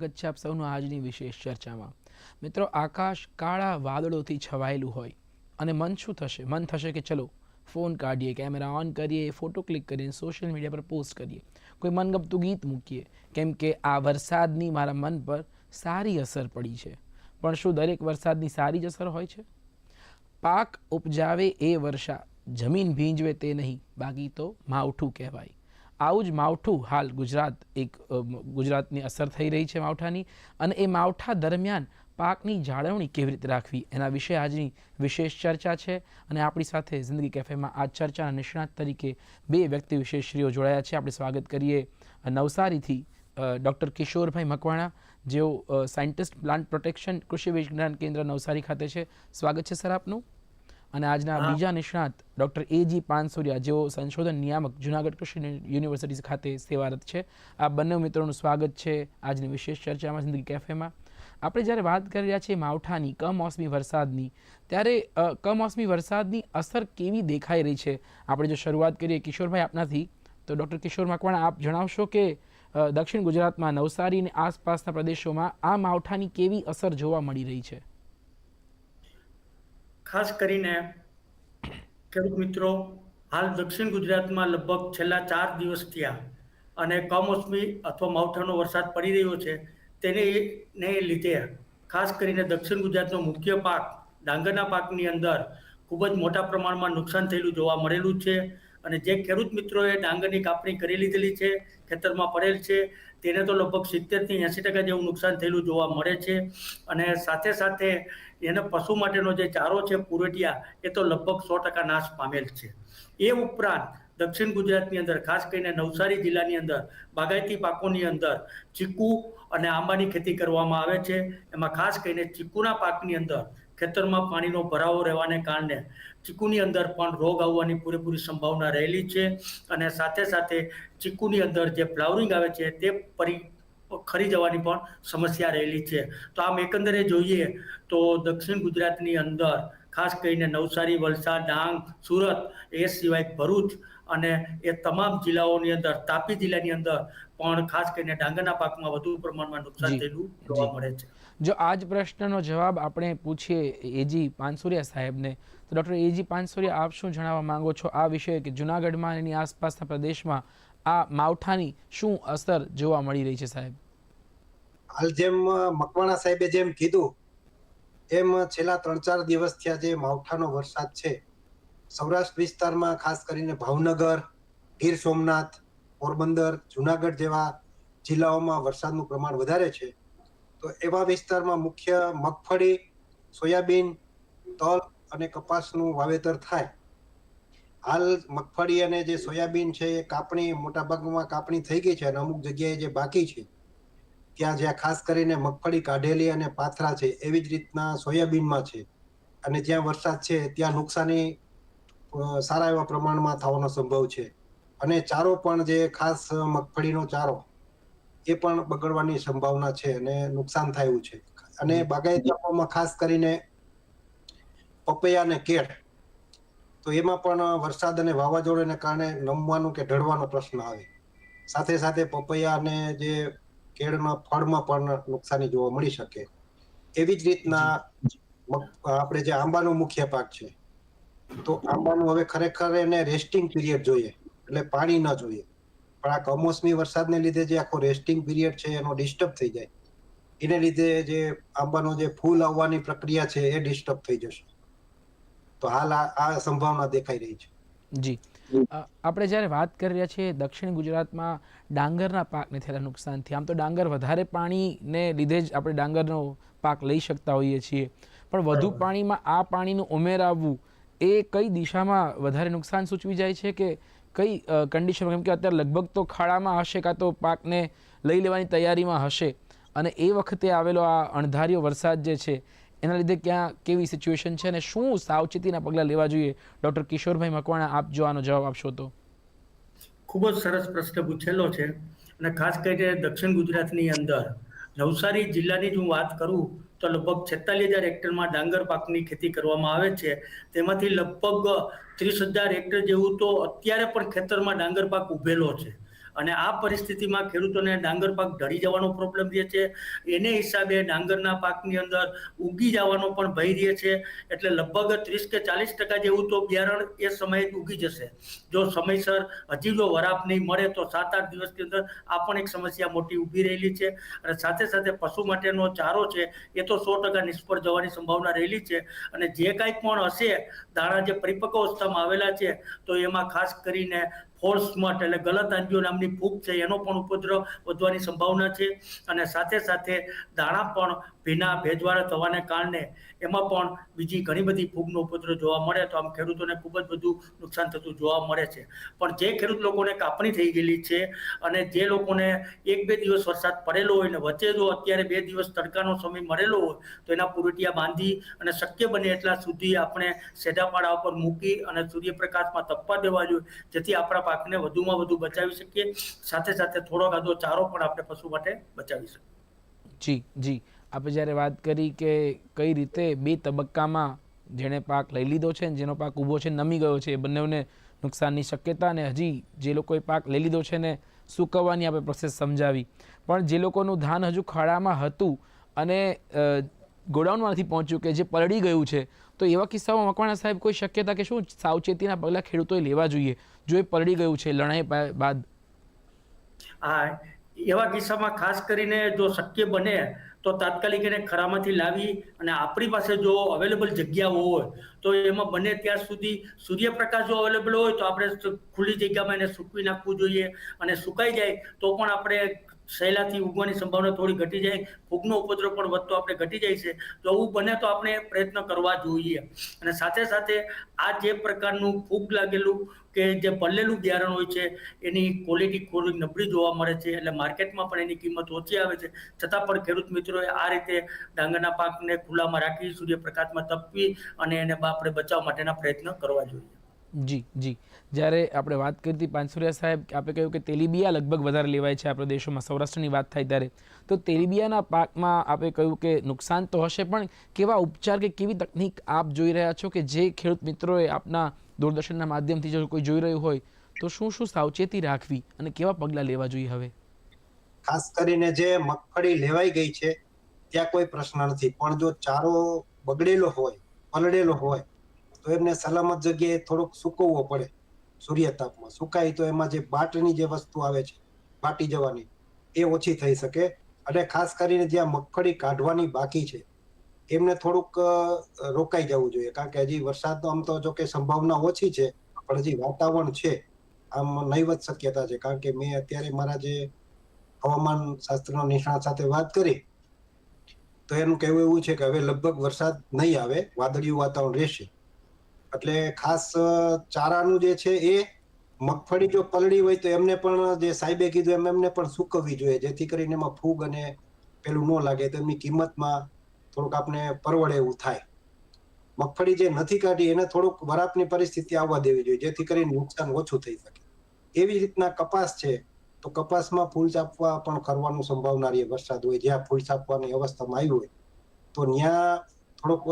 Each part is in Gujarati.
સ્વાગત છે આપ સૌનું આજની વિશેષ ચર્ચામાં. મિત્રો, આકાશ કાળા વાદળોથી છવાયેલું હોય અને મન શું થશે? મન થશે કે ચલો, ફોન કાઢીએ, કેમેરા ઓન કરીએ, ફોટો ક્લિક કરીને સોશિયલ મીડિયા પર પોસ્ટ કરીએ. કોઈ મનગમતું ગીત મૂકીએ, કેમ કે આ વરસાદની મારા મન પર સારી અસર પડી છે. પણ શું દરેક વરસાદની સારી જ અસર હોય છે? પાક ઉપજાવે એ વર્ષા, જમીન ભીંજવે તે નહીં, બાકી તો માવઠું કહેવાય. આવું જ માવઠું હાલ ગુજરાત એક ગુજરાતની અસર થઈ રહી છે માવઠાની અને એ માવઠા દરમિયાન પાકની જાળવણી કેવી રીતે રાખવી એના વિશે આજની વિશેષ ચર્ચા છે અને આપણી સાથે જિંદગી કેફેમાં આ ચર્ચાના નિષ્ણાત તરીકે બે વ્યક્તિ વિશેષશ્રીઓ જોડાયા છે. આપણે સ્વાગત કરીએ નવસારીથી ડૉક્ટર કિશોરભાઈ મકવાણા, જેઓ સાયન્ટિસ્ટ, પ્લાન્ટ પ્રોટેક્શન, કૃષિ વિજ્ઞાન કેન્દ્ર નવસારી ખાતે છે. સ્વાગત છે સર આપનું. અને આજના બીજા નિષ્ણાત ડૉક્ટર એજી પાનસુરિયા જેઓ સંશોધન નિયામક જુનાગઢ કૃષિ યુનિવર્સિટી ખાતે સેવારત છે. આ બંને મિત્રોનું સ્વાગત છે આજની વિશેષ ચર્ચામાં જિંદગી કેફેમાં. આપણે જ્યારે વાત કરી રહ્યા છીએ માવઠાની કમોસમી વરસાદની ત્યારે કમોસમી વરસાદની અસર કેવી દેખાઈ રહી છે? આપણે જો શરૂઆત કરીએ કિશોરભાઈ આપનાથી તો ડૉક્ટર કિશોર મકવાણા આપ જણાવશો કે દક્ષિણ ગુજરાતમાં નવસારી અને આસપાસના પ્રદેશોમાં આ માવઠાની કેવી અસર જોવા મળી રહી છે? ખાસ કરીને ખેડૂત મિત્રો, હાલ દક્ષિણ ગુજરાતમાં લગભગ છેલ્લા ચાર દિવસ થયા અને કમોસમી અથવા માવઠાનો વરસાદ પડી રહ્યો છે, તેને ને લીધે ખાસ કરીને દક્ષિણ ગુજરાતનો મુખ્ય પાક ડાંગરના પાકની અંદર ખૂબ જ મોટા પ્રમાણમાં નુકસાન થયેલું જોવા મળેલું છે. અને જે ખેડૂત મિત્રોએ ડાંગરની કાપણી કરી લીધેલી છે, ખેતરમાં પડેલ છે, તેને તો લગભગ સિત્તેરથી એંસી ટકા જેવું નુકસાન થયેલું જોવા મળે છે. અને સાથે સાથે એને પશુ માટેનો જે ચારો છે, પુરવઠિયા, એ તો લગભગ સો ટકા નાશ પામેલ છે. એ ઉપરાંત દક્ષિણ ગુજરાતની અંદર, ખાસ કરીને નવસારી જિલ્લાની અંદર, બાગાયતી પાકોની અંદર ચીકુ અને આંબાની ખેતી કરવામાં આવે છે. એમાં ખાસ કરીને ચીકુના પાકની અંદર ખેતરમાં પાણીનો ભરાવો રહેવાને કારણે ચીકુની અંદર પણ રોગ આવવાની પૂરેપૂરી સંભાવના રહેલી છે અને સાથે સાથે ચીકુની અંદર જે ફ્લાવરિંગ આવે છે તે પરી ખરી જવાની પણ સમસ્યા રહેલી છે. તો આમ એકંદરે જોઈએ તો દક્ષિણ ગુજરાતની અંદર ખાસ કરીને નવસારી વલસાડ ડાંગ સુરત એ સિવાય ભરૂચ અને એ તમામ જિલ્લાઓની અંદર તાપી જિલ્લાની અંદર પણ ખાસ કરીને ડાંગરના પાકમાં વધુ પ્રમાણમાં નુકસાન થયેલું જોવા મળે છે. જો આ જ પ્રશ્નનો જવાબ આપણે પૂછીએ એજી પાનસુરિયા સાહેબને, તો ડૉક્ટર એજી પાનસુરિયા, આપ શું જણાવવા માંગો છો આ વિષય કે જુનાગઢમાં એની આસપાસના પ્રદેશમાં આ માવઠાની શું અસર જોવા મળી રહી છે સાહેબ? હાલ જેમ મકવાણા સાહેબે જેમ કીધું, એમ છેલ્લા ત્રણ ચાર દિવસ થયા જે માવઠાનો વરસાદ છે, સૌરાષ્ટ્ર વિસ્તારમાં ખાસ કરીને ભાવનગર, ગીર સોમનાથ, પોરબંદર, જુનાગઢ જેવા જિલ્લાઓમાં વરસાદનું પ્રમાણ વધારે છે. તો એવા વિસ્તારમાં મુખ્ય મગફળી, સોયાબીન, તલ અને કપાસનું વાવેતર થાય. હાલ મગફળી અને જે સોયાબીન છે એ કાપણી મોટાભાગમાં કાપણી થઈ ગઈ છે અને અમુક જગ્યાએ જે બાકી છે, ત્યાં જ્યાં ખાસ કરીને મગફળી કાઢેલી અને પાથરા છે, એવી જ રીતના સોયાબીનમાં છે. અને જ્યાં વરસાદ છે, ત્યાં નુકસાની સારા એવા પ્રમાણમાં થવાનો સંભવ છે. અને ચારો પણ જે ખાસ મગફળીનો ચારો એ પણ બગડવાની સંભાવના છે અને નુકસાન થયું છે. અને બાગાયતી ખાસ કરીને પપૈયા અને કેળ તો એમાં પણ વરસાદ અને વાવાઝોડાને કારણે નમવાનું કે ઢળવાનો પ્રશ્ન આવે. સાથે સાથે પપૈયા અને જે કેળના ફળમાં પણ નુકસાની જોવા મળી શકે. એવી જ રીતના આપણે જે આંબાનો મુખ્ય પાક છે તો આંબાનું હવે ખરેખર એને રેસ્ટિંગ પીરિયડ જોઈએ એટલે પાણી ન જોઈએ. પણ આ કમોસમી વરસાદને લીધે જે આખો રેસ્ટિંગ પીરિયડ છે એનો ડિસ્ટર્બ થઈ જાય. એને લીધે જે આંબાનો જે ફૂલ આવવાની પ્રક્રિયા છે એ ડિસ્ટર્બ થઈ જશે. તો હાલ આ સંભાવના દેખાઈ રહી છે. જી. આપણે જ્યારે વાત કરી રહ્યા છીએ દક્ષિણ ગુજરાતમાં ડાંગરના પાકને થયેલા નુકસાનથી આમ તો ડાંગર વધારે પાણીને લીધે જ આપણે ડાંગરનો પાક લઈ શકતા હોઈએ છીએ. પણ વધુ પાણીમાં આ પાણીનું ઉમેરાવવું એ કઈ દિશામાં વધારે નુકસાન સૂચવી જાય છે કે કઈ કન્ડિશન કેમ કે અત્યારે લગભગ તો ખાડામાં હશે કાં તો પાકને લઈ લેવાની તૈયારીમાં હશે. અને એ વખતે આવેલો આ અણધાર્યો વરસાદ જે છે, એના લીધે ક્યાં કેવી સિચ્યુએશન છે અને શું સાવચેતીના પગલાં લેવા જોઈએ? ડૉક્ટર કિશોરભાઈ મકવાણા, આપ જો આનો જવાબ આપશો તો. ખૂબ જ સરસ પ્રશ્ન પૂછેલો છે અને ખાસ કરીને દક્ષિણ ગુજરાતની અંદર. નવસારી જિલ્લાની જ હું વાત કરું તો લગભગ છેતાલીસ હજાર હેક્ટરમાં ડાંગર પાકની ખેતી કરવામાં આવે છે. તેમાંથી લગભગ ત્રીસ હજાર હેક્ટર જેવું તો અત્યારે પણ ખેતરમાં ડાંગર પાક ઉભેલો છે. અને આ પરિસ્થિતિમાં ખેડૂતોને ડાંગર પાક ઢળી જવાનો પ્રોબ્લેમ રહે છે. એને હિસાબે ડાંગરના પાકની અંદર ઉગી જવાનો પણ ભય રહે છે. એટલે લગભગ ત્રીસ કે ચાલીસ ટકા જેવું તો બિયારણ એ સમયે જ ઉગી જશે. જો સમયસર હજી જો વરાપ નહીં મળે તો સાત આઠ દિવસની અંદર આ પણ એક સમસ્યા મોટી ઊભી રહેલી છે. અને સાથે સાથે પશુ માટેનો ચારો છે એ તો સો ટકા નિષ્ફળ જવાની સંભાવના રહેલી છે. અને જે કાંઈ પણ હશે, દાણા જે પરિપક્વ અવસ્થામાં આવેલા છે, તો એમાં ખાસ કરીને ફોલ્સ મટ એટલે ગલત આંજીઓ નામની ફૂગ છે, એનો પણ ઉપદ્રવ વધવાની સંભાવના છે. અને સાથે સાથે દાણા પણ ભીના ભેજવાળા થવાને કારણે એમાં પણ બીજી ઘણી બધી ફૂગનો ઉપદ્રવ જોવા મળે તો આમ ખેડૂતોને ખૂબ જ બધું નુકસાન થતું જોવા મળે છે. પણ જે ખેડૂત લોકોને કાપણી થઈ ગયેલી છે અને જે લોકોને એક બે દિવસ વરસાદ પડેલો હોય ને વચ્ચે જો અત્યારે બે દિવસ તડકાનો સમય મળેલો હોય તો એના પુરટિયા બાંધી અને શક્ય બને એટલા સુધી આપણે સેઢાપાડા ઉપર મૂકી અને સૂર્યપ્રકાશમાં તપવા દેવા જોઈએ, જેથી આપણા પાકને વધુમાં વધુ બચાવી શકીએ. સાથે સાથે થોડો ગાદો ચારો પણ આપણે પશુ માટે બચાવી શકીએ. જી જી. આપણે જ્યારે વાત કરી કે કઈ રીતે બે તબક્કામાં જેણે પાક લઈ લીધો છે જેનો પાક ઊભો છે, નમી ગયો છે, એ બંનેને નુકસાનની શક્યતા અને હજી જે લોકોએ પાક લઈ લીધો છે ને સૂકવવાની આપણે પ્રોસેસ સમજાવી. પણ જે લોકોનું ધાન હજુ ખાડામાં હતું અને ગોડાઉનમાંથી પહોંચ્યું કે જે પલળી ગયું છે, તો એવા કિસ્સામાં મકવાણા સાહેબ કોઈ શક્યતા કે શું સાવચેતીના પગલાં ખેડૂતોએ લેવા જોઈએ જો એ પલળી ગયું છે લણાઈ બાદ? હા, એવા કિસ્સામાં ખાસ કરીને જો શક્ય બને તો તાત્કાલિક એને ખરામાંથી લાવી અને આપણી પાસે જો અવેલેબલ જગ્યાઓ હોય, તો એમાં બને ત્યાં સુધી સૂર્યપ્રકાશ જો અવેલેબલ હોય તો આપણે ખુલ્લી જગ્યામાં એને સૂકવી નાખવું જોઈએ અને સુકાઈ જાય તો પણ આપણે સહેલાથી ઉગવાની સંભાવના થોડી ઘટી જાય, ફૂગનો ઉપદ્રવ પણ વધતો આપણે ઘટી જાય છે, તો આવું બને તો આપણે પ્રયત્ન કરવા જોઈએ. અને સાથે સાથે આ જે પ્રકારનું ફૂગ લાગેલું કે જે પલ્લેલું બિયારણ હોય છે, એની ક્વોલિટી થોડી નબળી જોવા મળે છે, એટલે માર્કેટમાં પણ એની કિંમત ઓછી આવે છે. છતાં પણ ખેડૂત મિત્રોએ આ રીતે ડાંગરના પાકને ખુલ્લામાં રાખી, સૂર્યપ્રકાશમાં તપવી અને એને આપણે બચાવ માટેના પ્રયત્ન કરવા જોઈએ. જી જી. જ્યારે આપણે વાત કરતી હતી પાંચસુરિયા સાહેબ આપણે કહ્યું કે તેલીબિયા લગભગ વધારે લેવાય છે આપણા દેશોમાં, સૌરાષ્ટ્રની વાત થાય ત્યારે. તો તેલીબિયાના પાકમાં આપણે કહ્યું કે નુકસાન તો હશે, પણ કેવા ઉપચાર કે કેવી તકનિક આપ જોઈ રહ્યા છો કે જે ખેડૂત મિત્રોએ આપના દૂરદર્શનના માધ્યમથી જો કોઈ જોઈ રહ્યું હોય, તો શું શું સાવચેતી રાખવી અને કેવા પગલાં લેવા જોઈએ હવે? ખાસ કરીને જે મગફળી લેવાઈ ગઈ છે, ત્યાં કોઈ પ્રશ્ન નથી. પણ જો ચારો બગડેલો હોય, પલળેલો હોય, તો એમને સલામત જગ્યાએ થોડોક સૂકવવો પડે. સૂર્યતાપમાં સુકાય તો એમાં જે બાટની જે વસ્તુ આવે છે બાટી જવાની, એ ઓછી થઈ શકે. અને ખાસ કરીને જ્યાં મગફળી કાઢવાની બાકી છે, એમને થોડુંક રોકાઈ જવું જોઈએ. કારણ કે હજી વરસાદ આમ તો જો કે સંભાવના ઓછી છે, પણ હજી વાતાવરણ છે, આમ નહીવત શક્યતા છે. કારણ કે મેં અત્યારે મારા જે હવામાન શાસ્ત્રના નિષ્ણાત સાથે વાત કરી, તો એનું કહેવું એવું છે કે હવે લગભગ વરસાદ નહીં આવે, વાદળિયું વાતાવરણ રહેશે. એટલે ખાસ ચારાનું જે છે એ મગફળી જો પલળી હોય તો એમને પણ જે સાહેબે કીધું એમ એમને પણ સૂકવવી જોઈએ. જેથી કરીને એમાં ફૂગ અને પેલું ન લાગે તો એમની કિંમતમાં થોડુંક આપણે પરવડે એવું થાય. મગફળી જે નથી કાઢી એને થોડુંક વરાપની પરિસ્થિતિ આવવા દેવી જોઈએ, જેથી કરીને નુકસાન ઓછું થઈ શકે. એવી રીતના કપાસ છે તો કપાસમાં ફૂલ ચાપવા પણ કરવાનું સંભાવના રહે વરસાદ હોય. જ્યાં ફૂલ ચાપવાની અવસ્થામાં આવ્યું હોય તો ત્યાં થોડુંક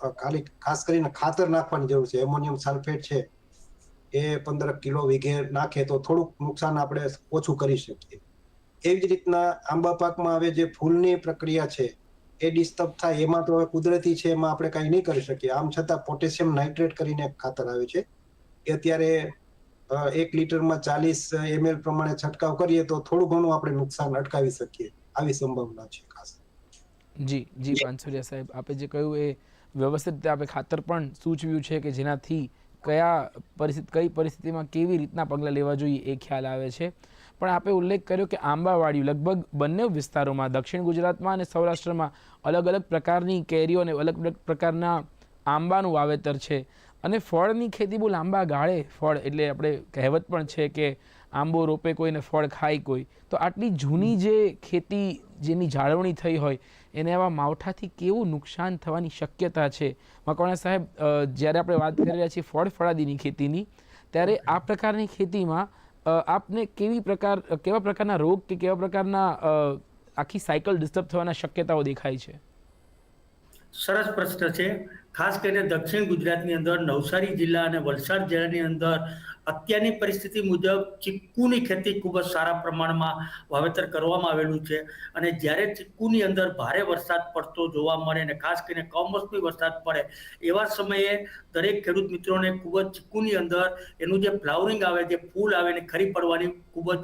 ખાલી ખાસ કરીને ખાતર નાખવાની જરૂર છે. એમોનિયમ સલ્ફેટ છે એ પંદર કિલો વીઘે નાખે તો થોડુંક નુકસાન આપણે ઓછું કરી શકીએ. એવી જ રીતના આંબા પાકમાં હવે જે ફૂલની પ્રક્રિયા છે એ ડિસ્ટર્બ થાય એમાં તો હવે કુદરતી છે એમાં આપણે કાંઈ નહીં કરી શકીએ. આમ છતાં પોટેશિયમ નાઇટ્રેટ કરીને ખાતર આવે છે. એ અત્યારે એક લીટરમાં ચાલીસ એમએલ પ્રમાણે છંટકાવ કરીએ તો થોડું ઘણું આપણે નુકસાન અટકાવી શકીએ આવી સંભાવના છે ખાસ. જી જી. પાનસુરિયા સાહેબ આપે જે કહ્યું એ વ્યવસ્થિત રીતે આપણે ખાતર પણ સૂચવ્યું છે કે જેનાથી કયા પરિસ્થિતિ, કઈ પરિસ્થિતિમાં કેવી રીતના પગલાં લેવા જોઈએ એ ખ્યાલ આવે છે. પણ આપે ઉલ્લેખ કર્યો કે આંબાવાડિયું લગભગ બંને વિસ્તારોમાં, દક્ષિણ ગુજરાતમાં અને સૌરાષ્ટ્રમાં અલગ અલગ પ્રકારની કેરીઓ અને અલગ અલગ પ્રકારના આંબાનું વાવેતર છે. અને ફળની ખેતી બહુ લાંબા ગાળે ફળ એટલે આપણે કહેવત પણ છે કે આંબો રોપે કોઈ ને ફળ ખાય કોઈ. તો આટલી જૂની જે ખેતી જેની જાળવણી થઈ હોય, એને આવા માવઠાથી કેવું નુકસાન થવાની શક્યતા છે? મકવાણા સાહેબ જ્યારે આપણે વાત કરી રહ્યા છીએ ફળ ફળાદીની ખેતીની, ત્યારે આ પ્રકારની ખેતીમાં આપને કેવી પ્રકાર, કેવા પ્રકારના રોગ કે કેવા પ્રકારના આખી સાયકલ ડિસ્ટર્બ થવાના શક્યતાઓ દેખાય છે? સરસ પ્રશ્ન છે. ખાસ કરીને દક્ષિણ ગુજરાતની અંદર, નવસારી જિલ્લા અને વલસાડ જિલ્લાની અંદર અત્યારની પરિસ્થિતિ મુજબ ચીકુની ખેતી ખૂબ જ સારા પ્રમાણમાં વાવેતર કરવામાં આવેલું છે. અને જ્યારે ચીકુની અંદર ભારે વરસાદ પડતો જોવા મળે અને ખાસ કરીને કમોસમી વરસાદ પડે, એવા સમયે દરેક ખેડૂત મિત્રોને ખૂબ જ ચીકુની અંદર એનું જે ફ્લાવરિંગ આવે, જે ફૂલ આવે ને ખરી પડવાની ખૂબ જ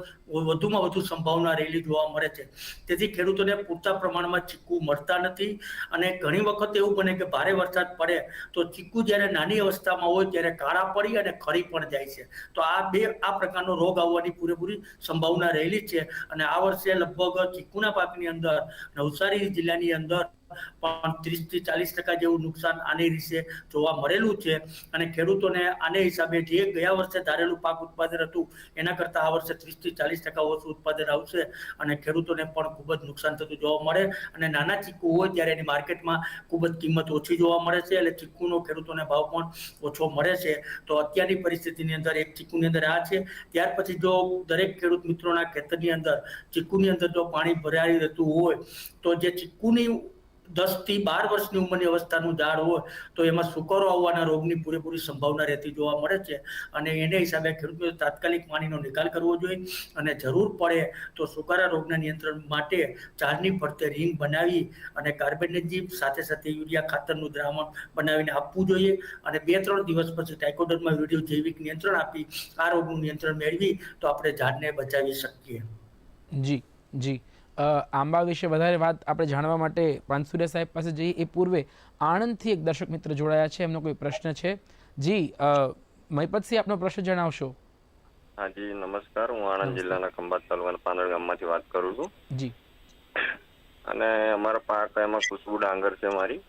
વધુમાં વધુ સંભાવના રહેલી જોવા મળે છે. તેથી ખેડૂતોને પૂરતા પ્રમાણમાં ચીકુ મળતા નથી અને ઘણી વખત એવું બને કે ભારે વરસાદ પડે તો ચીકુ જ્યારે નાની અવસ્થામાં હોય ત્યારે કાળા પડી અને ખરી પણ જાય છે. તો આ બે, આ પ્રકારનો રોગ આવવાની પૂરેપૂરી સંભાવના રહેલી છે. અને આ વર્ષે લગભગ ચીકુના પાકની અંદર નવસારી જિલ્લાની અંદર પણ ત્રીસથી ચાલીસ ટકા જેવું નુકસાન આની રીતે જોવા મળેલું છે. અને ખેડૂતોને આને હિસાબે જે ગયા વર્ષે ધારેલું પાક ઉત્પાદન હતું, એના કરતાં આ વર્ષે ત્રીસથી ચાલીસ ટકા ઓછું ઉત્પાદન આવશે અને ખેડૂતોને પણ ખૂબ જ નુકસાન થતું જોવા મળે. અને નાના ચીકુ હોય ત્યારે એની માર્કેટમાં ખૂબ જ કિંમત ઓછી જોવા મળે છે એટલે ચીકુનો ખેડૂતોને ભાવ પણ ઓછો મળે છે. તો અત્યારની પરિસ્થિતિની અંદર એક ચીકુની અંદર આ છે. ત્યાર પછી જો દરેક ખેડૂત મિત્રોના ખેતરની અંદર ચીકુની અંદર જો પાણી ભરાઈ રહેતું હોય, તો જે ચીકુની દસથી બાર વર્ષની ઉંમરની અવસ્થાનું ઝાડ હોય તો એમાં સુકારો આવવાના રોગની પૂરેપૂરી સંભાવના રહેતી જોવા મળે છે. અને એને હિસાબે ખેડૂતોએ તાત્કાલિક પાણીનો નિકાલ કરવો જોઈએ અને જરૂર પડે તો સુકારા રોગના નિયંત્રણ માટે ઝાડની ફરતે રિંગ બનાવી અને કાર્બેનેજીમ સાથે સાથે યુરિયા ખાતરનું દ્રાવણ બનાવીને આપવું જોઈએ. અને બે ત્રણ દિવસ પછી ટાઇકોડરમાં વીડિયો જૈવિક નિયંત્રણ આપી આ રોગનું નિયંત્રણ મેળવી તો આપણે ઝાડને બચાવી શકીએ. જી જી. આંબા વિશે વધારે વાત આપણે જાણવા માટે પાનસુરિયા સાહેબ પાસે જઈએ. એ પૂર્વે આણંદથી એક દર્શક મિત્ર જોડાયા છે. એમનો કોઈ પ્રશ્ન છે? જી મહિપતસિંહ આપનો પ્રશ્ન જણાવશો. હા જી નમસ્કાર. હું આણંદ જિલ્લાના ખંભાત તાલુકાના પાંદડ ગામમાંથી વાત કરું છું. જી. અને અમારા પાક એમાં ખુશ્બુ ડાંગર છે મારી.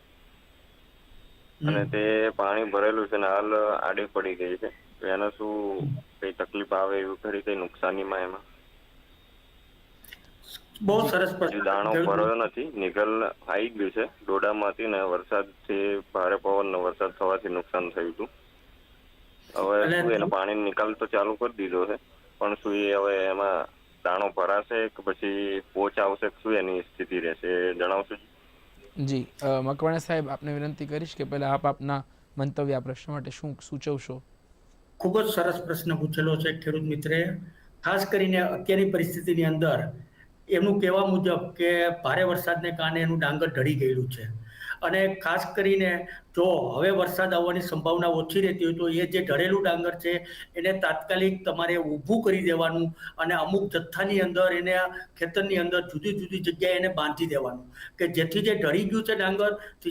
અને તે પાણી ભરેલું છે ને હાલ આડી પડી ગઈ છે. એને શું કઈ તકલીફ આવે એવું ખરી કઈ નુકસાનીમાં એમાં? બહુ સરસ પ્રશ્ન દાણો ભરાયો નથી નિકલ આવી ગયું છે. ડોડામાંથી ને વરસાદથી ભારે પવન ને વરસાદ થવાથી નુકસાન થયું હતું. હવે એના પાણી નિકાલ તો ચાલુ કરી દીધો છે. પણ શું એ હવે એમાં દાણો ભરાશે કે પછી પોચ આવશે શું એની સ્થિતિ રહેશે એ જણાવશો જી? મકવાણા સાહેબ આપને વિનંતી કરીશ કે પહેલા આપ આપના મંતવ્ય આ પ્રશ્ન માટે શું સૂચવશો? ખૂબ જ સરસ પ્રશ્ન પૂછેલો છે ખેડૂત મિત્રે. ખાસ કરીને અત્યારની પરિસ્થિતિની અંદર એમનું કહેવા મુજબ કે ભારે વરસાદને કારણે એનું ડાંગર ઢળી ગયેલું છે. અને ખાસ કરીને જો હવે વરસાદ આવવાની સંભાવના ઓછી રહેતી હોય તો એ જે ઢળેલું ડાંગર છે, એને તાત્કાલિક તમારે ઊભું કરી દેવાનું અને અમુક જથ્થાની અંદર એને ખેતરની અંદર જુદી જુદી જગ્યાએ એને બાંધી દેવાનું. કે જેથી જે ઢળી ગયું છે ડાંગર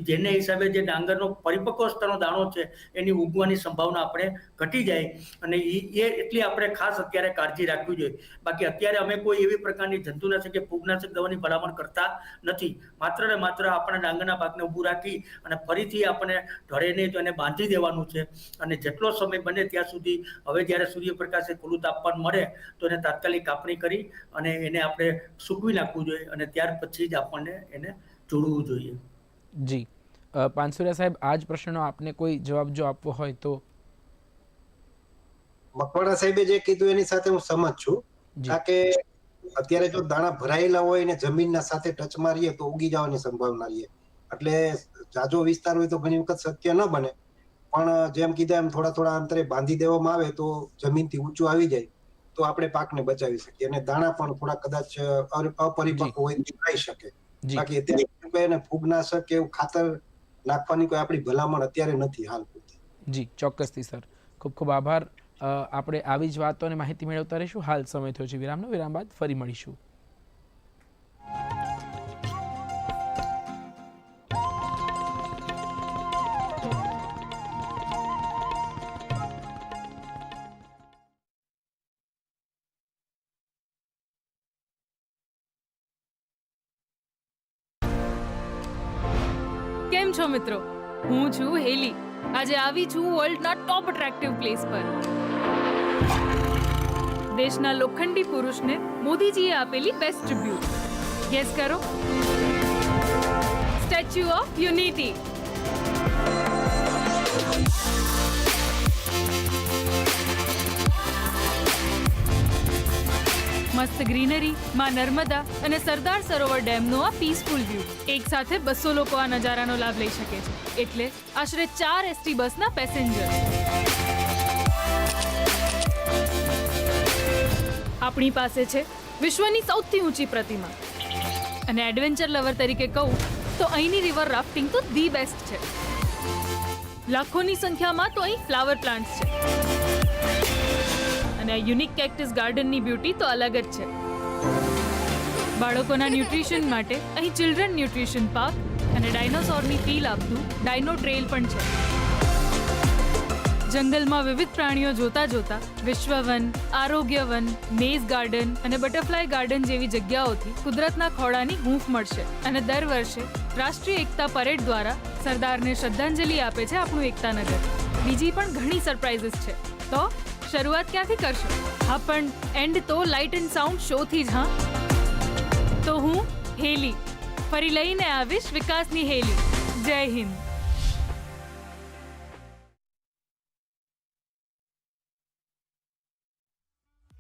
જેને હિસાબે જે ડાંગરનો પરિપક્વ સ્તરનો દાણો છે, એની ઉગવાની સંભાવના આપણે ઘટી જાય અને એ એટલી આપણે ખાસ અત્યારે કાળજી રાખવી જોઈએ. બાકી અત્યારે અમે કોઈ એવી પ્રકારની જંતુનાશક કે ફૂગનાશક દવાની ભલામણ કરતા નથી. માત્ર ને માત્ર આપણા ડાંગરના પાકને ઊભું રાખી અને ફરીથી આપણે ઢળે નહીં તો એને બાંધી દેવાનું છે. અને જેટલો સમય બને ત્યાં સુધી હવે જ્યારે સૂર્યપ્રકાશે ખુલ્લું તાપમાન મળે તો એને તાત્કાલિક કાપણી કરી અને એને આપણે સૂકવી નાખવું જોઈએ અને ત્યાર પછી જ આપણને એને જોડવું જોઈએ. જી. પાનસુરિયા સાહેબ આ જ પ્રશ્નનો આપને કોઈ જવાબ જો આપવો હોય તો? મકવાણા સાહેબે જે કીધું એની સાથે હું સમજ છું. કારણ કે અત્યારે જો દાણા ભરાયેલા હોય ને જમીનના સાથે ટચ મારીએ તો ઉગી જવાની સંભાવના રહે એટલે જાજો વિસ્તાર હોય તો ઘણી વખત શક્ય ન બને. પણ જેમ કીધા એમ થોડા થોડા અંતરે બાંધી દેવામાં આવે તો જમીનથી ઊંચું આવી જાય તો આપણે પાકને બચાવી શકીએ અને દાણા પણ થોડા કદાચ અપરિપક્વ હોય તો શકે. બાકી અત્યારે એને ફૂગનાશક એવું ખાતર નાખવાની કોઈ આપણી ભલામણ અત્યારે નથી હાલ પૂરતી. જી ચોક્કસથી સર. ખૂબ ખૂબ આભાર. આપણે આવી જ વાતો અને માહિતી મેળવતા રહીશું. હાલ સમય થયો છે વિરામનો. વિરામ બાદ ફરી મળીશું. છું હેલી. આજે આવી છું વર્લ્ડના ટોપ અટ્રેક્ટિવ પ્લેસ પર. દેશના લોખંડી પુરુષને મોદીજીએ આપેલી બેસ્ટ ટ્રિબ્યુટ ગેસ કરો. સ્ટેચ્યુ ઓફ યુનિટી મસ્ત ગ્રીનરી, માં નર્મદા અને સરદાર સરોવર ડેમનો આ પીસફુલ વ્યૂ એક સાથે બસો લોકો આ નજારાનો લાભ લઈ શકે છે. એટલે આશરે ચાર એસટી બસના પેસેન્જર આપણી પાસે છે વિશ્વની સૌથી ઊંચી પ્રતિમા. અને એડવેન્ચર લવર તરીકે કહું તો અહીંની રિવર રાફ્ટિંગ તો ધી બેસ્ટ છે. લાખોની સંખ્યામાં તો અહીં ફ્લાવર પ્લાન્ટ્સ છે. અને આ યુનિક કેક્ટસ ગાર્ડનની બ્યુટી તો અલગ જ છે. બાળકોના ન્યુટ્રિશન માટે અહીં ચિલ્ડ્રન ન્યુટ્રિશન પાર્ક અને ડાયનોસોરની ફીલ આપતું ડાયનો ટ્રેલ પણ છે. જંગલમાં વિવિધ પ્રાણીઓ જોતા જોતા વિશ્વવન, આરોગ્યવન મેઝ ગાર્ડન અને બટરફ્લાય ગાર્ડન જેવી જગ્યાઓથી કુદરતના ખોળાની હૂંફ મળશે અને દર વર્ષે રાષ્ટ્રીય એકતા પરેડ દ્વારા સરદારને શ્રદ્ધાંજલિ આપે છે આપણું એકતાનગર. બીજી પણ ઘણી સરપ્રાઇઝીસ છે. તો શરૂઆત ક્યાંથી કરશો? હા પણ એન્ડ તો લાઇટ એન્ડ સાઉન્ડ શોથી જ હા? તો હું હેલી ફરી લઈને આવીશ વિકાસની હેલી જય હિન્દ.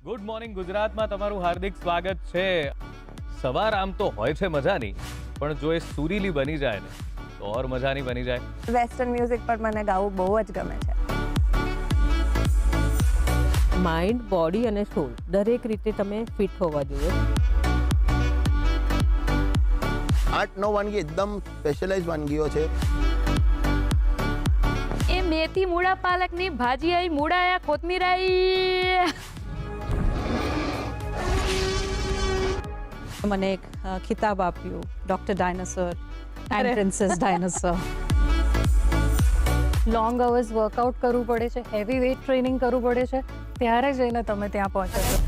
ગુડ મોર્નિંગ ગુજરાતમાં તમારું હાર્દિક સ્વાગત છે. સવાર આમ તો હોય છે મજાની પણ જો એ સુરીલી બની જાય ને તો ઓર મજાની બની જાય. વેસ્ટર્ન મ્યુઝિક પર મને ગાવું બહુ જ ગમે છે. માઇન્ડ બોડી અને સોલ દરેક રીતે તમે ફિટ હોવા જોઈએ. આઠ નવ વાનગી એકદમ સ્પેશિયલાઇઝ વાનગીઓ છે. એ મેથી મૂળા પાલકની ભાજી આઈ મૂળા આયા કોથમીર આઈ. મને એક ખિતાબ આપ્યું doctor dinosaur and princess dinosaur long hours workout કરવું પડે છે હેવી વેઇટ ટ્રેનિંગ કરવું પડે છે. ત્યારે જઈને તમે ત્યાં પહોંચો છો.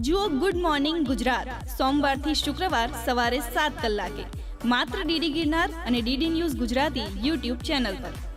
જુઓ ગુડ મોર્નિંગ ગુજરાત. સોમવારથી શુક્રવાર સવારે સાત કલાકે. માત્ર ડીડી ગિરનાર અને DD news Gujarati YouTube channel પર.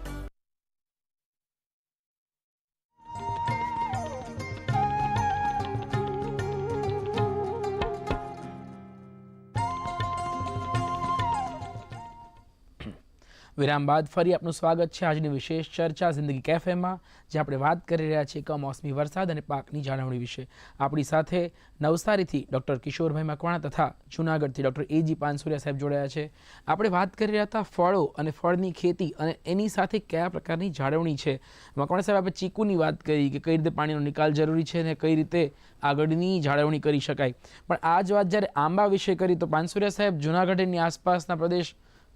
વિરામ બાદ ફરી આપનું સ્વાગત છે આજની વિશેષ ચર્ચા જિંદગી કેફેમાં જે આપણે વાત કરી રહ્યા છીએ કમોસમી વરસાદ અને પાકની જાળવણી વિશે. આપણી સાથે નવસારીથી ડૉક્ટર કિશોરભાઈ મકવાણા તથા જૂનાગઢથી ડૉક્ટર એજી પાનસુરિયા સાહેબ જોડાયા છે. આપણે વાત કરી રહ્યા હતા ફળો અને ફળની ખેતી અને એની સાથે કયા પ્રકારની જાળવણી છે. મકવાણા સાહેબ, આપણે ચીકુની વાત કરી કે કઈ રીતે પાણીનો નિકાલ જરૂરી છે અને કઈ રીતે આગળની જાળવણી કરી શકાય. પણ આ જ વાત જ્યારે આંબા વિશે કરી, તો પાનસુરિયા સાહેબ જૂનાગઢની આસપાસના પ્રદેશ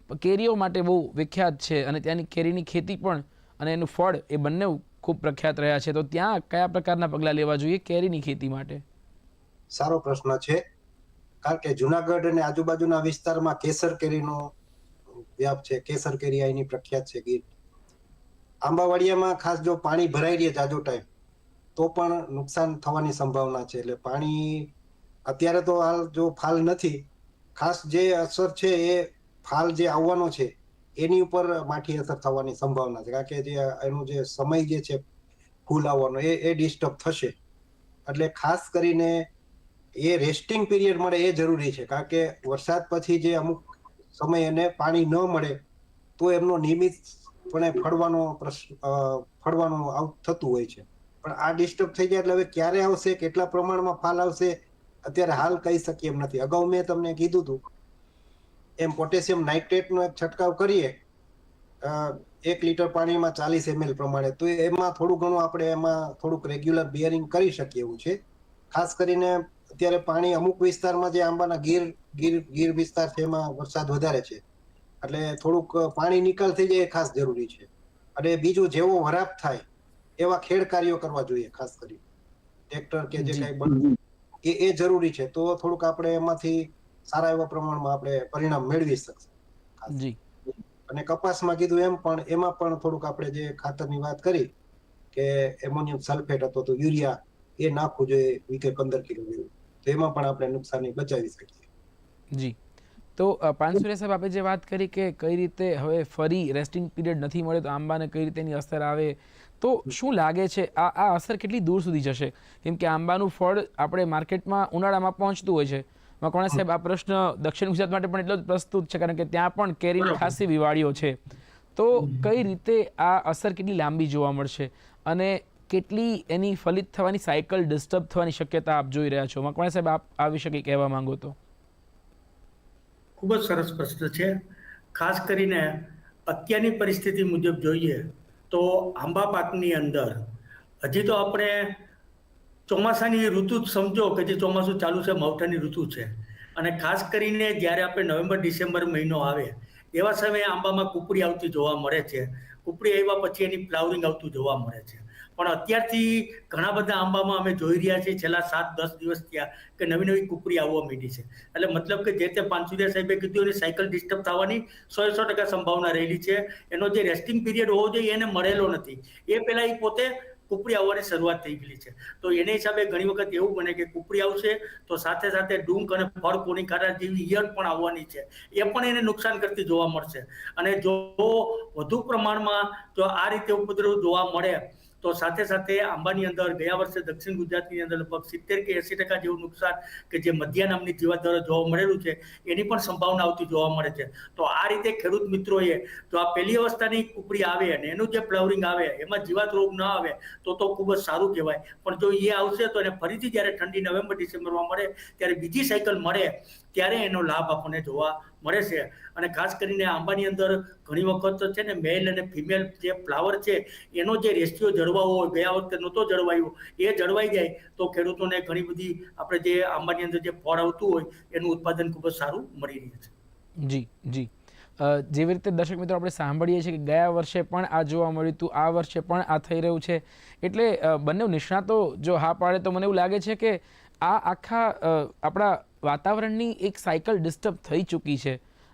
કેરીઓ માટે બહુ વિખ્યાત છે અને ત્યાંની કેરીની ખેતી પણ અને એનું ફળ એ બંને ખૂબ પ્રખ્યાત રહ્યા છે. તો ત્યાં કયા પ્રકારના પગલાં લેવા જોઈએ કેરીની ખેતી માટે? સારો પ્રશ્ન છે. કારણ કે જુનાગઢ અને આજુબાજુના વિસ્તારમાં કેસર કેરીનો વ્યાપ છે. કેસર કેરી અહીંની પ્રખ્યાત છે ગીર. આંબાવાડિયામાં ખાસ જો પાણી ભરાઈ રહે જાજો ટાઈમ, તો પણ નુકસાન થવાની સંભાવના છે. એટલે પાણી અત્યારે તો હાલ જો ફાલ નથી. ખાસ જે અસર છે એ ફાલ જે આવવાનો છે, એની ઉપર માઠી અસર થવાની સંભાવના છે. કારણ કે જે એનો જે સમય જે છે, ફૂલ આવવાનો, એ એ ડિસ્ટર્બ થશે. એટલે ખાસ કરીને એ રેસ્ટિંગ પીરિયડ મળે એ જરૂરી છે. કારણ કે વરસાદ પછી જે અમુક સમય એને પાણી ન મળે, તો એમનો નિયમિતપણે ફળવાનો પ્રશ્ન ફળવાનું આવું થતું હોય છે. પણ આ ડિસ્ટર્બ થઈ જાય એટલે હવે ક્યારે આવશે, કેટલા પ્રમાણમાં ફાલ આવશે, અત્યારે હાલ કહી શકીએ એમ નથી. અગાઉ મેં તમને કીધું હતું એમ પોટેશિયમ નાઇટ્રેટનો એક છંટકાવ કરીએ એક લીટર પાણીમાં ચાલીસ એમએલ પ્રમાણે. તો એમાં થોડું ઘણું આપણે એમાં થોડુંક રેગ્યુલર બિયરિંગ કરી શકીએ એવું છે. ખાસ કરીને અત્યારે પાણી અમુક વિસ્તારમાં જે આંબાના ગીર ગીર ગીર વિસ્તાર છે એમાં વરસાદ વધારે છે. એટલે થોડુંક પાણી નિકાલ થઈ જાય એ ખાસ જરૂરી છે. અને બીજું જેવો વરાપ થાય એવા ખેડ કાર્યો કરવા જોઈએ ખાસ કરી ટ્રેક્ટર કે જે. કઈ એ એ જરૂરી છે. તો થોડુંક આપણે એમાંથી સારા એવા પ્રમાણમાં આપણે પરિણામ મેળવી શકશું. જી. અને કપાસમાં કીધું એમ પણ એમાં પણ થોડુંક આપણે જે ખાતરની વાત કરી કે એમોનિયમ સલ્ફેટ અથવા તો યુરિયા એ નાખવું જોઈએ વીકે પંદર કિલો જેવું. તો એમાં પણ આપણે નુકસાની બચાવી શકીએ. જી. તો અ, પાનસુરિયા સાહેબ આપણે જે વાત કરી કે કઈ રીતે હવે ફરી રેસ્ટિંગ પીરિયડ નથી મળે તો આંબાને કઈ રીતે એની અસર આવે તો શું લાગે છે? આ આ અસર કેટલી દૂર સુધી જશે? કેમ કે આંબાનું ફળ આપણે માર્કેટમાં ઉનાળામાં પહોંચતું હોય છે. મકવાણા સાહેબ આ પ્રશ્ન દક્ષિણ ગુજરાત માટે પણ એટલો જ પ્રસ્તુત છે કારણ કે ત્યાં પણ કેરીની ખાસી વિવાળીઓ છે. તો કઈ રીતે આ અસર કેટલી લાંબી જોવા મળશે અને કેટલી એની ફલિત થવાની સાયકલ ડિસ્ટર્બ થવાની શક્યતા આપ જોઈ રહ્યા છો? મકવાણા સાહેબ આપ આ વિશે કંઈ કહેવા માંગો તો? ખૂબ જ સરસ પ્રશ્ન છે. ખાસ કરીને અત્યારની પરિસ્થિતિ મુજબ જોઈએ તો આંબા પાકની અંદર હજી તો આપણે ચોમાસાની ઋતુ સમજો કે જે ચોમાસું ચાલુ છે, માવઠાની ઋતુ છે. અને ખાસ કરીને જ્યારે આપણે નવેમ્બર, ડિસેમ્બર મહિનો આવે, એવા સમયે આંબામાં કુપડી આવતી જોવા મળે છે. કુપડી આવ્યા પછી એની ફ્લાવરિંગ આવતું જોવા મળે છે. પણ અત્યારથી ઘણા બધા આંબામાં અમે જોઈ રહ્યા છીએ, છેલ્લા સાત, દસ દિવસ થયા કે નવી નવી કુપડી આવવા માંડી છે. એટલે મતલબ કે જે તે પાંચુરિયા સાહેબે કીધું, એની સાયકલ ડિસ્ટર્બ થવાની સો સો ટકા સંભાવના રહેલી છે. એનો જે રેસ્ટિંગ પીરિયડ હોવો જોઈએ, એને મળેલો નથી. એ પહેલાં એ પોતે આવવાની શરૂઆત થઈ ગયેલી છે. તો એને હિસાબે ઘણી વખત એવું બને કે કુપડી આવશે તો સાથે સાથે ડુંક અને ફળ કોની જેવી ઈયળ પણ આવવાની છે. એ પણ એને નુકસાન કરતી જોવા મળશે. અને જો વધુ પ્રમાણમાં જો આ રીતે ઉપદ્રવ જોવા મળે તો સાથે સાથે આંબાની અંદર ગયા વર્ષે દક્ષિણ ગુજરાતની અંદર લગભગ સિત્તેર કે એસી ટકા જેવું નુકસાન કે જે મધ્યા નામની જીવાત જોવા મળેલું છે, એની પણ સંભાવના આવતી જોવા મળે છે. તો આ રીતે ખેડૂત મિત્રોએ જો આ પહેલી અવસ્થાની કુકડી આવે અને એનું જે ફ્લાવરિંગ આવે, એમાં જીવાત રોગ ન આવે, તો તો ખૂબ જ સારું કહેવાય. પણ જો એ આવશે તો એને ફરીથી જ્યારે ઠંડી નવેમ્બર, ડિસેમ્બરમાં મળે, ત્યારે બીજી સાયકલ મળે ત્યારે એનો લાભ આપણને જોવા મળે છે. અને ખાસ કરીને આંબાની અંદર ઘણી વખત છે ને મેલ અને ફિમેલ જે ફ્લાવર છે, એનો જે રેશિયો જળવાવો હોય ગયા વખતે નહોતો જળવાયો, એ જળવાઈ જાય તો ખેડૂતોને ઘણી બધી આપણે જે આંબાની અંદર જે ફળ આવતું હોય, એનું ઉત્પાદન ખૂબ જ સારું મળી રહે છે. જી જી. જેવી રીતે દર્શક મિત્રો આપણે સાંભળીએ છીએ કે ગયા વર્ષે પણ આ જોવા મળ્યું હતું, આ વર્ષે પણ આ થઈ રહ્યું છે. એટલે બંને નિષ્ણાતો જો હા પાડે તો મને એવું લાગે છે કે આ આખા આપણા વાતાવરણની એક સાયકલ ડિસ્ટર્બ થઈ ચૂકી છે.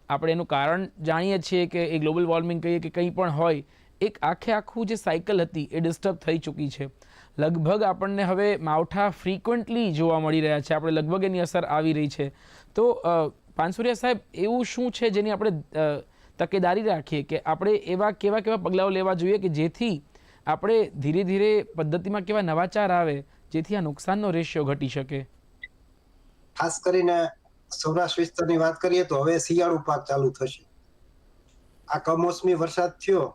આપણે એનું કારણ જાણીએ છીએ કે એ ગ્લોબલ વોર્મિંગ કહીએ કે કંઈ પણ હોય, એક આખે આખું જે સાયકલ હતી એ ડિસ્ટર્બ થઈ ચૂકી છે. લગભગ આપણને હવે માવઠા ફ્રીક્વન્ટલી જોવા મળી રહ્યા છે. આપણે લગભગ એની અસર આવી રહી છે. તો પાનસુરિયા સાહેબ, એવું શું છે જેની આપણે તકેદારી રાખીએ કે આપણે એવા કેવા કેવા પગલાઓ લેવા જોઈએ કે જેથી આપણે ધીરે ધીરે પદ્ધતિમાં કેવા નવાચાર આવે જેથી આ નુકસાનનો રેશિયો ઘટી શકે. ખાસ કરીને સૌરાષ્ટ્ર વિસ્તારની વાત કરીએ તો હવે શિયાળુ પાક ચાલુ થશે. આ કમોસમી વરસાદ થયો,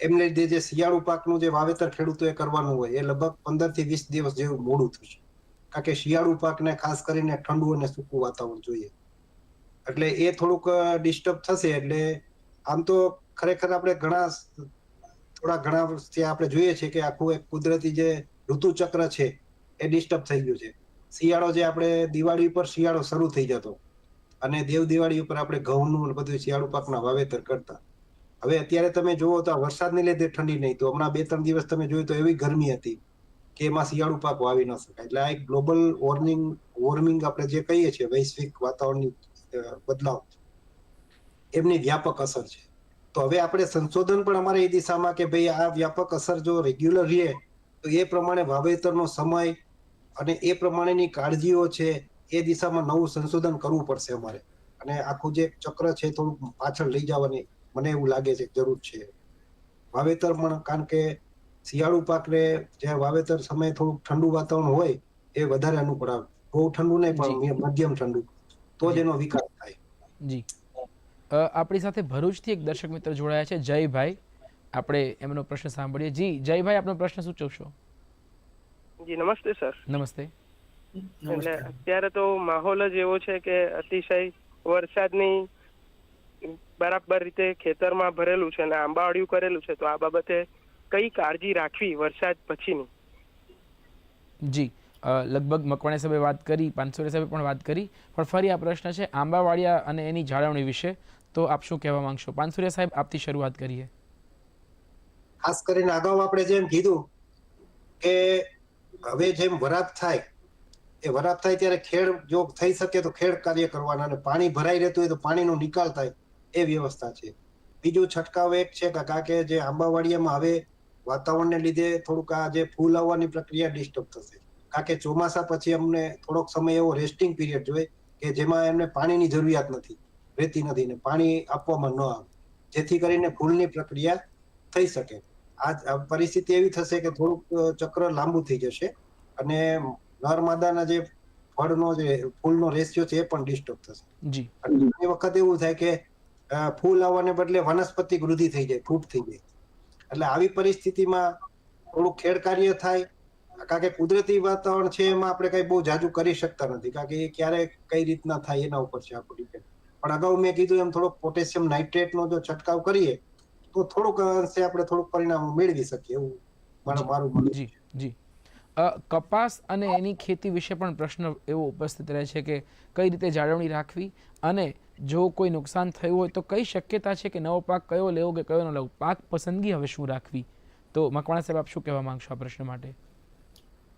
એમને લીધે જે શિયાળુ પાકનું જે વાવેતર ખેડૂતોએ કરવાનું હોય, એ લગભગ પંદરથી વીસ દિવસ જેવું મોડું થશે. કારણ કે શિયાળુ પાકને ખાસ કરીને ઠંડુ અને સૂકું વાતાવરણ જોઈએ. એટલે એ થોડુંક ડિસ્ટર્બ થશે એટલે આમ તો ખરેખર આપણે ઘણા થોડા ઘણા વર્ષથી આપણે જોઈએ છે કે આખું એક કુદરતી જે ઋતુચક્ર છે એ ડિસ્ટર્બ થઈ ગયું છે. શિયાળો જે આપણે, દિવાળી ઉપર શિયાળો શરૂ થઈ જતો. અને દેવ દિવાળી ઉપર આપણે ઘઉંનું બધું શિયાળુ પાકના વાવેતર કરતા. હવે અત્યારે તમે જુઓ તો વરસાદને લીધે ઠંડી નહીં, તો હમણાં બે ત્રણ દિવસ તમે જોયું તો એવી ગરમી હતી કે એમાં શિયાળુ પાક વાવી ન શકાય. એટલે આ એક ગ્લોબલ વોર્મિંગ વોર્મિંગ આપણે જે કહીએ છીએ, વૈશ્વિક વાતાવરણની બદલાવ, એમની વ્યાપક અસર છે. તો હવે આપણે સંશોધન પણ અમારે એ દિશામાં કે ભાઈ આ વ્યાપક અસર જો રેગ્યુલર રહે, તો એ પ્રમાણે વાવેતરનો સમય અને એ પ્રમાણેની કાળજીઓ છે એ દિશામાં નવું સંશોધન કરવું પડશે અમારે. અને આખું જે ચક્ર છે થોડું પાછળ લઈ જવાની મને એવું લાગે છે જરૂર છે. વાવેતર પણ કારણ કે શિયાળુ પાકને જે વાવેતર સમયે થોડુંક ઠંડુ વાતાવરણ હોય એ વધારે અનુકૂળ આવે. બહુ ઠંડુ નહીં પણ મધ્યમ ઠંડુ. તો જ એનો વિકાસ થાય. જી. આપણી સાથે ભરૂચથી એક દર્શક મિત્ર જોડાયા છે જયભાઈ. આપણે એમનો પ્રશ્ન સાંભળીએ. જી જયભાઈ આપનો પ્રશ્ન સૂચવશો જી નમસ્તે સર. નમસ્તે. એટલે અત્યારે તો માહોલ જ એવો છે કે અતિશય વરસાદની બરાબર રીતે ખેતરમાં ભરેલું છે અને આંબાવાડિયું કરેલું છે તો આ બાબતે કઈ કાળજી રાખવી વરસાદ પછીની? જી. લગભગ મકવાણા સાહેબે વાત કરી પાનસોરે સાહેબે પણ વાત કરી પણ ફરી આ પ્રશ્ન છે આંબાવાડિયા અને એની જાળવણી વિશે તો આપ શું કહેવા માંગશો? પાનસુરિયા સાહેબ આપથી શરૂઆત કરીએ. ખાસ કરીને અગાઉ આપણે જેમ કીધું કે હવે જેમ વરાપ થાય, એ વરાપ થાય ત્યારે ખેડ જો થઈ શકે તો ખેડ કાર્ય કરવાના અને પાણી ભરાઈ રહેતું હોય તો પાણીનો નિકાલ થાય, એ વ્યવસ્થા છે. બીજું છંટકાવ એક છે કે કારણ કે જે આંબાવાડિયામાં હવે વાતાવરણને લીધે થોડુંક આ જે ફૂલ આવવાની પ્રક્રિયા ડિસ્ટર્બ થશે. કારણ કે ચોમાસા પછી અમને થોડોક સમય એવો રેસ્ટિંગ પીરિયડ જોઈએ કે જેમાં એમને પાણીની જરૂરિયાત નથી રહેતી નથી ને પાણી આપવામાં ન આવે. જેથી કરીને ફૂલની પ્રક્રિયા થઈ શકે. આ પરિસ્થિતિ એવી થશે કે થોડુંક ચક્ર લાંબુ થઈ જશે અને નર માદાના જે ફળનો જે ફૂલનો રેશિયો છે એ પણ ડિસ્ટર્બ થશે. જી. અને ઘણી વખત એવું થાય કે ફૂલ આવવાને બદલે વનસ્પતિ વૃદ્ધિ થઈ જાય ફૂટ થઈ જાય. એટલે આવી પરિસ્થિતિમાં થોડુંક ખેડ કાર્ય થાય કારણ કે કુદરતી વાતાવરણ છે એમાં આપણે કઈ બહુ જાજુ કરી શકતા નથી કારણ કે એ ક્યારે કઈ રીતના થાય એના ઉપર છે આપણું ડિપેન્ડ પણ અગાઉ મેં કીધું એમ થોડોક પોટેશિયમ નાઇટ્રેટનો જો છંટકાવ કરીએ તો થોડુંક અંશે આપણે થોડુંક પરિણામ મેળવી શકીએ એવું મારું મારું જી જી. કપાસ અને એની ખેતી વિશે પણ પ્રશ્ન એવો ઉપસ્થિત રહે છે કે કઈ રીતે જાળવણી રાખવી અને જો કોઈ નુકસાન થયું હોય તો કઈ શક્યતા છે કે નવો પાક કયો લેવો કે કયો ન લેવો? પાક પસંદગી હવે શું રાખવી? તો મકવાણા સાહેબ આપ શું કહેવા માંગશો આ પ્રશ્ન માટે?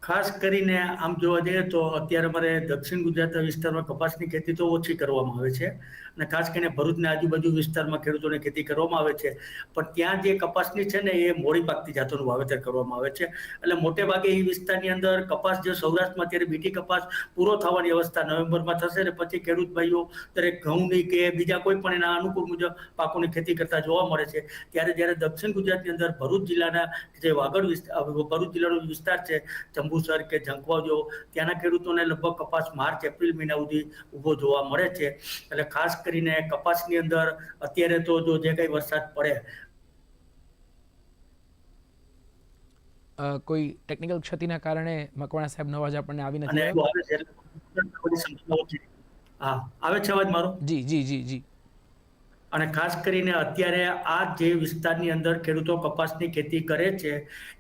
ખાસ કરીને આમ જોવા જઈએ તો અત્યારે અમારે દક્ષિણ ગુજરાત વિસ્તારમાં કપાસની ખેતી તો ઓછી કરવામાં આવે છે અને ખાસ કરીને ભરૂચના આજુબાજુ વિસ્તારમાં ખેડૂતોને ખેતી કરવામાં આવે છે. પણ ત્યાં જે કપાસની છે ને એ મોડી પાકતી જાતોનું વાવેતર કરવામાં આવે છે. એટલે મોટે ભાગે એ વિસ્તારની અંદર કપાસ જે સૌરાષ્ટ્રમાં અત્યારે બીટી કપાસ પૂરો થવાની અવસ્થા નવેમ્બરમાં થશે ને પછી ખેડૂત ભાઈઓ દરેક ઘઉંની કે બીજા કોઈ પણ એના અનુકૂળ મુજબ પાકોની ખેતી કરતા જોવા મળે છે. ત્યારે જ્યારે દક્ષિણ ગુજરાતની અંદર ભરૂચ જિલ્લાના જે વાગડ વિસ્તાર ભરૂચ જિલ્લાનો વિસ્તાર છે જંબુસર કે ઝંખવાજો ત્યાંના ખેડૂતોને લગભગ કપાસ માર્ચ એપ્રિલ મહિના સુધી ઊભો જોવા મળે છે. એટલે ખાસ કરીને કપાસની અંદર અત્યારે તો જો જે કંઈ વરસાદ પડે કોઈ ટેકનિકલ ક્ષતિના કારણે મકવાણા સાહેબનો અવાજ આપણને આવી નથી. હા આવે છે અવાજ મારો? જી જી જી જી. અને ખાસ કરીને અત્યારે આ જે વિસ્તારની અંદર ખેડૂતો કપાસની ખેતી કરે છે,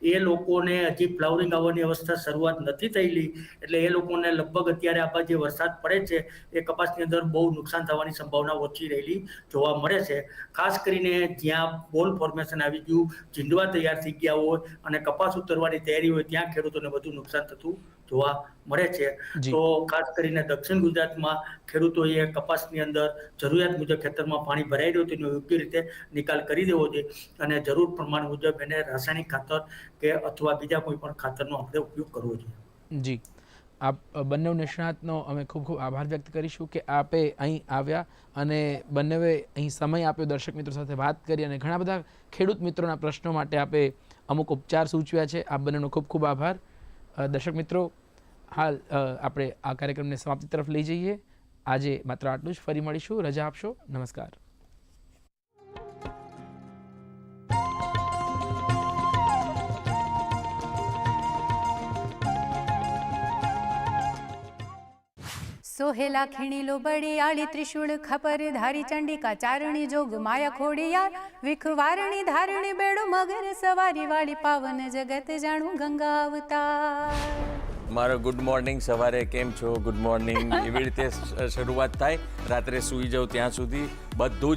એ લોકોને હજી ફ્લાવરિંગ આવવાની અવસ્થા શરૂઆત નથી થયેલી. એટલે એ લોકોને લગભગ અત્યારે આ જે વરસાદ પડે છે, એ કપાસની અંદર બહુ નુકસાન થવાની સંભાવના ઓછી રહેલી જોવા મળે છે. ખાસ કરીને જ્યાં બોલ ફોર્મેશન આવી ગયું, ઝીંડવા તૈયાર થઈ ગયા હોય અને કપાસ ઉતરવાની તૈયારી હોય, ત્યાં ખેડૂતોને વધુ નુકસાન થતું જોવા મળે છે. તો ખાસ કરીને દક્ષિણ ગુજરાતમાં ખેડૂતોએ કપાસની અંદર જરૂરિયાત મુજબ ખેતરમાં પાણી ભરાઈ રહ્યું તેનો યોગ્ય રીતે નિકાલ કરી દેવો જોઈએ અને જરૂર પ્રમાણ મુજબ એને રાસાયણિક ખાતર કે અથવા બીજા કોઈ પણ ખાતરનો આપણે ઉપયોગ કરવો જોઈએ. જી. આપ બંને નિષ્ણાતનો અમે ખૂબ ખૂબ આભાર વ્યક્ત કરીશું કે આપે અહીં આવ્યા અને બંનેવે અહીં સમય આપ્યો દર્શક મિત્રો સાથે વાત કરી અને ઘણા બધા ખેડૂત મિત્રોના પ્રશ્નો માટે આપે અમુક ઉપચાર સૂચવ્યા છે. આ બંનેનો ખૂબ ખૂબ આભાર. દર્શક મિત્રો, હાલ આપણે આ કાર્યક્રમને સમાપ્તિ તરફ લઈ જઈએ. આજે માત્ર આટલું જ. ફરી મળીશું. રજા આપશો. નમસ્કાર. સોહેલા ખીણીલો આળી ત્રિશુળ ખપર ધારી ચંડિકા ચારણી જોગ માયા ખોડિયાર વિખવારણી ધારણી બેડો મગર સવારી વાળી પાવન જગત જાણું ગંગા અવતાર. મારો ગુડ મોર્નિંગ સવારે કેમ છો? ગુડ મોર્નિંગ એવી રીતે શરૂઆત થાય. રાત્રે સૂઈ જાઉં ત્યાં સુધી બધું જ